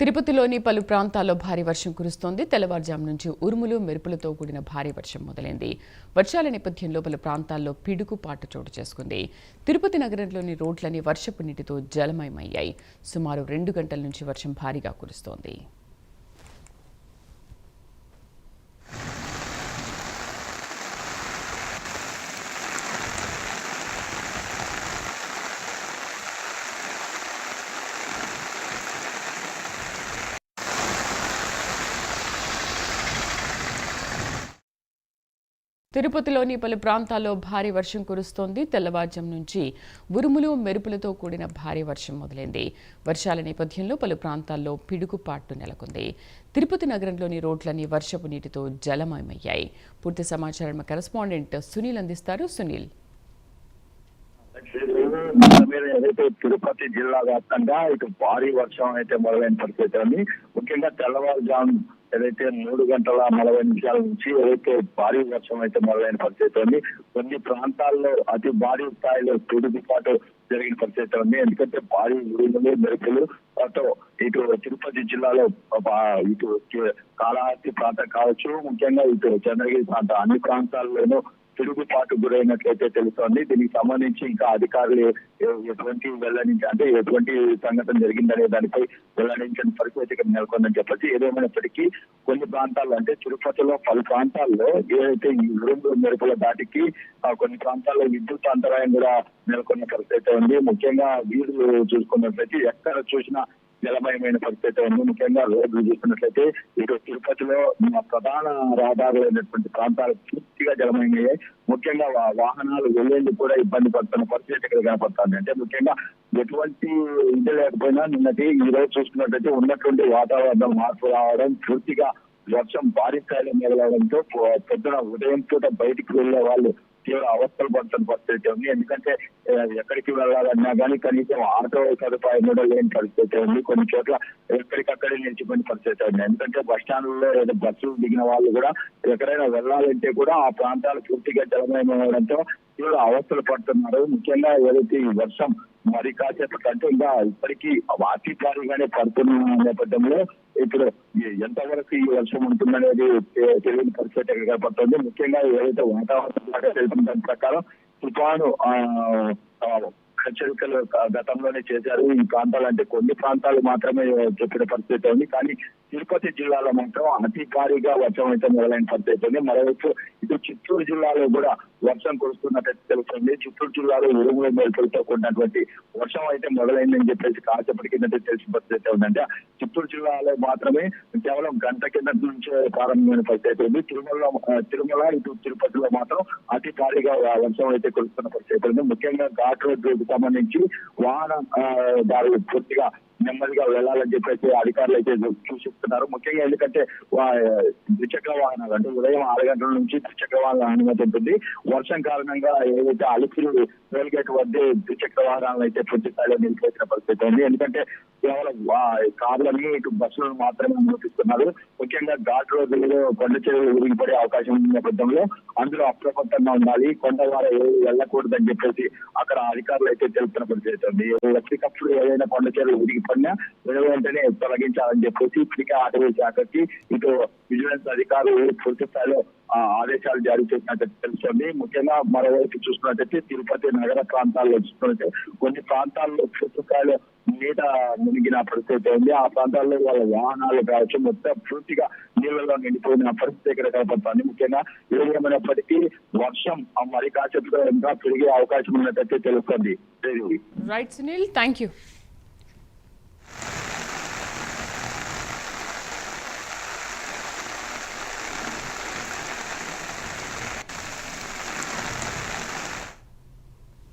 తిరుపతిలోని పలు ప్రాంతాల్లో భారీ వర్షం కురుస్తోంది. తెల్లవారుజాము నుంచి ఉరుములు మెరుపులతో కూడిన భారీ వర్షం మొదలైంది. వర్షాల నేపథ్యంలో పలు ప్రాంతాల్లో పిడుగుపాటు చోటు చేసుకుంది. తిరుపతి నగరంలోని రోడ్లన్నీ వర్షపు నీటితో జలమయమయ్యాయి. సుమారు రెండు గంటల నుంచి వర్షం భారీగా కురుస్తోంది. తిరుపతిలోని పలు ప్రాంతాల్లో భారీ వర్షం కురుస్తోంది. తెల్లవారుజం నుంచి ఉరుములు మెరుపులతో కూడిన భారీ వర్షం మొదలైంది. వర్షాల నేపథ్యంలో పలు ప్రాంతాల్లో పిడుగుపాటు నెలకొంది. తిరుపతి నగరంలోని రోడ్లన్నీ వర్షపు నీటితో జలమయమయ్యాయి. పూర్తి సమాచారం కరెస్పాండెంట్ సునీల్ అందిస్తారు. సునీల్ మీరు ఏదైతే తిరుపతి జిల్లా వ్యాప్తంగా ఇటు భారీ వర్షం అయితే మొదలైన పరిస్థితి ఉంది ముఖ్యంగా తెల్లవారుజాము ఏదైతే మూడు గంటల నలభై నిమిషాల నుంచి ఏదైతే భారీ వర్షం అయితే మొదలైన పరిస్థితి ఉంది కొన్ని ప్రాంతాల్లో అతి భారీ స్థాయిలో పాటు జరిగిన పరిస్థితి ఉంది ఎందుకంటే భారీ ఉరుములు మెరుపులు తో ఇటు తిరుపతి జిల్లాలో ఇటు కాళహస్తి ప్రాంతం కావచ్చు ముఖ్యంగా ఇటు చంద్రగిరి ప్రాంతం అన్ని ప్రాంతాల్లోనూ తిరుగుబాటు గురైనట్లయితే తెలుస్తోంది. దీనికి సంబంధించి ఇంకా అధికారులు ఎటువంటి వెల్లడించి అంటే ఎటువంటి సంఘటన జరిగిందనే దానిపై వెల్లడించిన పరిస్థితి ఇక్కడ నెలకొందని చెప్పచ్చు. ఏదేమైనప్పటికీ కొన్ని ప్రాంతాల్లో అంటే తిరుపతిలో పలు ప్రాంతాల్లో ఏదైతే ఈ ఉరుములు మెరుపుల దాటికి కొన్ని ప్రాంతాల్లో విద్యుత్ అంతరాయం కూడా నెలకొన్న పరిస్థితి ఉంది. ముఖ్యంగా వీధులు చూసుకున్నట్లయితే ఎక్కడ చూసినా జలమయమైన పరిస్థితి ఉంది. ముఖ్యంగా రోడ్లు చూసినట్లయితే ఇటు తిరుపతిలో మన ప్రధాన రహదారులైనటువంటి ప్రాంతాలు పూర్తిగా జలమయమయ్యాయి. ముఖ్యంగా వాహనాలు వెళ్ళేందుకు కూడా ఇబ్బంది పడుతున్న పరిస్థితి ఇక్కడ కనపడుతుంది. అంటే ముఖ్యంగా ఎటువంటి ఇది లేకపోయినా నిన్నటి ఈ రోజు చూసుకున్నట్లయితే ఉన్నటువంటి వాతావరణం మార్పు రావడం పూర్తిగా వర్షం భారీ స్థాయిలో మొదలవడంతో పొద్దున ఉదయం పూట బయటికి వెళ్ళే వాళ్ళు తీవ్ర అవస్థలు పడుతున్న పరిస్థితి ఉంది. ఎందుకంటే ఎక్కడికి వెళ్ళాలన్నా కానీ కనీసం ఆటో సదుపాయం కూడా లేని పరిస్థితి ఉంది. కొన్ని చోట్ల ఎక్కడికక్కడే నిలిచిపోయిన పరిస్థితి ఉంది. ఎందుకంటే బస్ స్టాండ్లో ఏదో బస్సులు దిగిన వాళ్ళు కూడా ఎక్కడైనా వెళ్ళాలంటే కూడా ఆ ప్రాంతాలు పూర్తిగా జలమయమవడంతో తీవ్ర అవస్థలు పడుతున్నారు. ముఖ్యంగా ఏదైతే ఈ వర్షం మరి కాసేపు కంటే ఇంకా ఇప్పటికీ అతి భారీగానే పడుతున్న నేపథ్యంలో ఇప్పుడు ఎంతవరకు ఈ వర్షం ఉంటుందనేది తెలియని పరిస్థితి ఇక్కడ కనపడుతుంది ముఖ్యంగా ఏదైతే వాతావరణం తెలిపిన దాని ప్రకారం తుఫాను ఆ, హెచ్చరికలు గతంలోనే చేశారు. ఈ ప్రాంతాలు అంటే కొన్ని ప్రాంతాలు మాత్రమే చెప్పిన పరిస్థితి ఉంది. కానీ తిరుపతి జిల్లాలో మాత్రం అతి వర్షం అయితే మొదలైన పద్ధతి ఉంది మరోవైపు ఇటు చిత్తూరు జిల్లాలో కూడా వర్షం కురుస్తున్నట్టు తెలుస్తుంది. చిత్తూరు జిల్లాలో ఉరుములు మెరుపులతో కూడినటువంటి వర్షం అయితే మొదలైందని చెప్పేసి కాసేపటి కిందటే తెలిసిన పరిస్థితి ఉందంటే చిత్తూరు జిల్లాలో మాత్రమే కేవలం గంట కింద నుంచే ప్రారంభమైన పరిస్థితి ఉంది తిరుమలలో తిరుమల ఇటు తిరుపతిలో మాత్రం అతి భారీగా వర్షం అయితే కురుస్తున్న పరిస్థితి ఉంది ముఖ్యంగా ఘాట్ రోడ్డుకు సంబంధించి వాహన దారులు పూర్తిగా నెమ్మదిగా వెళ్ళాలని చెప్పేసి అధికారులు అయితే సూచిస్తున్నారు. ముఖ్యంగా ఎందుకంటే వా- ద్విచక్ర వాహనాలు అంటే ఉదయం ఆరు గంటల నుంచి ద్విచక్ర వాహనాల అనుమతి ఉంటుంది. వర్షం కారణంగా ఏదైతే అలిపిరి రైల్ గేట్ వద్ద ద్విచక్ర వాహనాలను అయితే పూర్తి స్థాయిలో నిలిపేసిన పరిస్థితి ఉంది. ఎందుకంటే కేవలం కార్లని ఇటు బస్సులను మాత్రమే అనుమతిస్తున్నారు. ముఖ్యంగా ఘాట్ రోడ్డులో కొండ చెరువులు విరిగిపడే అవకాశం ఉన్న నేపథ్యంలో. అందులో అప్రమత్తంగా ఉండాలి. కొండ వారు వెళ్ళకూడదని చెప్పేసి అక్కడ అధికారులు అయితే తెలుపుతున్న పరిస్థితి ఉంది. ఎప్పటికప్పుడు ఏదైనా కొండ చెరువులు విరిగిపడినా వెను వెంటనే తొలగించాలని చెప్పేసి ఇప్పటికే అటవీ శాఖకి ఇటు విజిలెన్స్ అధికారులు పూర్తి స్థాయిలో ఆదేశాలు జారీ చేసినట్టు తెలుస్తుంది. ముఖ్యంగా మరోవైపు చూసుకున్నట్టయితే తిరుపతి నగర ప్రాంతాల్లో చూసుకున్నట్టే కొన్ని ప్రాంతాల్లో పూర్తి స్థాయిలో నీట మునిగిన పరిస్థితి ఉంది. ఆ ప్రాంతాల్లో వాళ్ళ వాహనాలు కావచ్చు మొత్తం పూర్తిగా నీళ్ళలో నిండిపోయిన పరిస్థితి ఇక్కడ కనపడుతుంది. ముఖ్యంగా ఏమైనప్పటికీ వర్షం ఆ మరి కాసేపులో ఇంకా పెరిగే అవకాశం ఉన్నట్టయితే తెలుస్తుంది. Right Sunil thank you